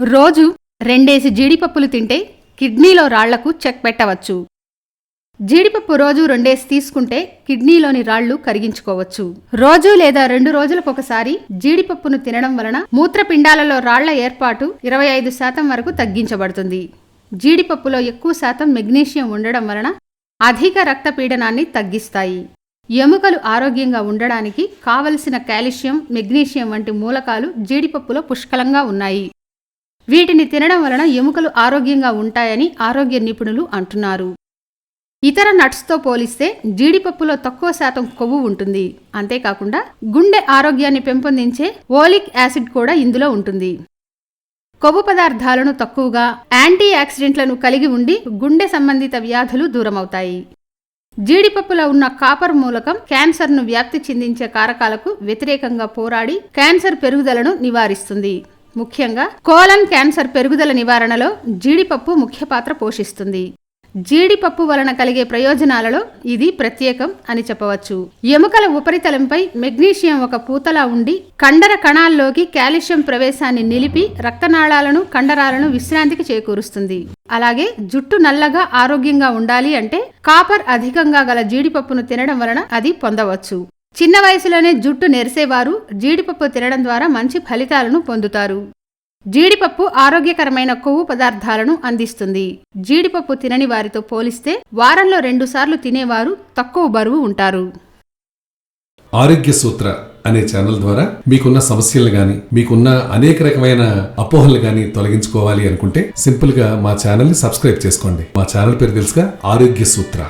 రోజు రెండేసి జీడిపప్పులు తింటే కిడ్నీలో రాళ్ళకు చెక్ పెట్టవచ్చు. జీడిపప్పు రోజు రెండేసి తీసుకుంటే కిడ్నీలోని రాళ్ళు కరిగించుకోవచ్చు. రోజు లేదా రెండు రోజులకొకసారి జీడిపప్పును తినడం వలన మూత్రపిండాలలో రాళ్ళ ఏర్పాటు ఇరవై ఐదు శాతం వరకు తగ్గించబడుతుంది. జీడిపప్పులో ఎక్కువ శాతం మెగ్నీషియం ఉండడం వలన అధిక రక్తపీడనాన్ని తగ్గిస్తాయి. ఎముకలు ఆరోగ్యంగా ఉండడానికి కావలసిన కాల్షియం మెగ్నీషియం వంటి మూలకాలు జీడిపప్పులో పుష్కలంగా ఉన్నాయి. వీటిని తినడం వలన ఎముకలు ఆరోగ్యంగా ఉంటాయని ఆరోగ్య నిపుణులు అంటున్నారు. ఇతర నట్స్తో పోలిస్తే జీడిపప్పులో తక్కువ శాతం కొవ్వు ఉంటుంది. అంతేకాకుండా గుండె ఆరోగ్యాన్ని పెంపొందించే ఓలిక్ యాసిడ్ కూడా ఇందులో ఉంటుంది. కొవ్వు పదార్థాలను తక్కువగా యాంటీ ఆక్సిడెంట్లను కలిగి ఉండి గుండె సంబంధిత వ్యాధులు దూరమవుతాయి. జీడిపప్పులో ఉన్న కాపర్ మూలకం క్యాన్సర్ను వ్యాప్తి చెందించే కారకాలకు వ్యతిరేకంగా పోరాడి క్యాన్సర్ పెరుగుదలను నివారిస్తుంది. ముఖ్యంగా కోలన్ క్యాన్సర్ పెరుగుదల నివారణలో జీడిపప్పు ముఖ్య పాత్ర పోషిస్తుంది. జీడిపప్పు వలన కలిగే ప్రయోజనాలలో ఇది ప్రత్యేకం అని చెప్పవచ్చు. ఎముకల ఉపరితలంపై మెగ్నీషియం ఒక పూతలా ఉండి కండర కణాల్లోకి కాల్షియం ప్రవేశాన్ని నిలిపి రక్తనాళాలను కండరాలను విశ్రాంతికి చేకూరుస్తుంది. అలాగే జుట్టు నల్లగా ఆరోగ్యంగా ఉండాలి అంటే కాపర్ అధికంగా గల జీడిపప్పును తినడం వలన అది పొందవచ్చు. చిన్న వయసులోనే జుట్టు నెరిసేవారు జీడిపప్పు తినడం ద్వారా మంచి ఫలితాలను పొందుతారు. జీడిపప్పు ఆరోగ్యకరమైన కొవ్వు పదార్థాలను అందిస్తుంది. జీడిపప్పు తినని వారితో పోలిస్తే వారంలో రెండుసార్లు తినేవారు తక్కువ బరువు ఉంటారు. ఆరోగ్య సూత్ర అనే ఛానల్ ద్వారా మీకున్న సమస్యలు గాని మీకున్న అనేక రకమైన అపోహలు గాని తొలగించుకోవాలి అనుకుంటే సింపుల్గా మా ఛానల్ని సబ్స్క్రైబ్ చేసుకోండి. మా ఛానల్ పేరు తెలుసుగా ఆరోగ్య సూత్ర.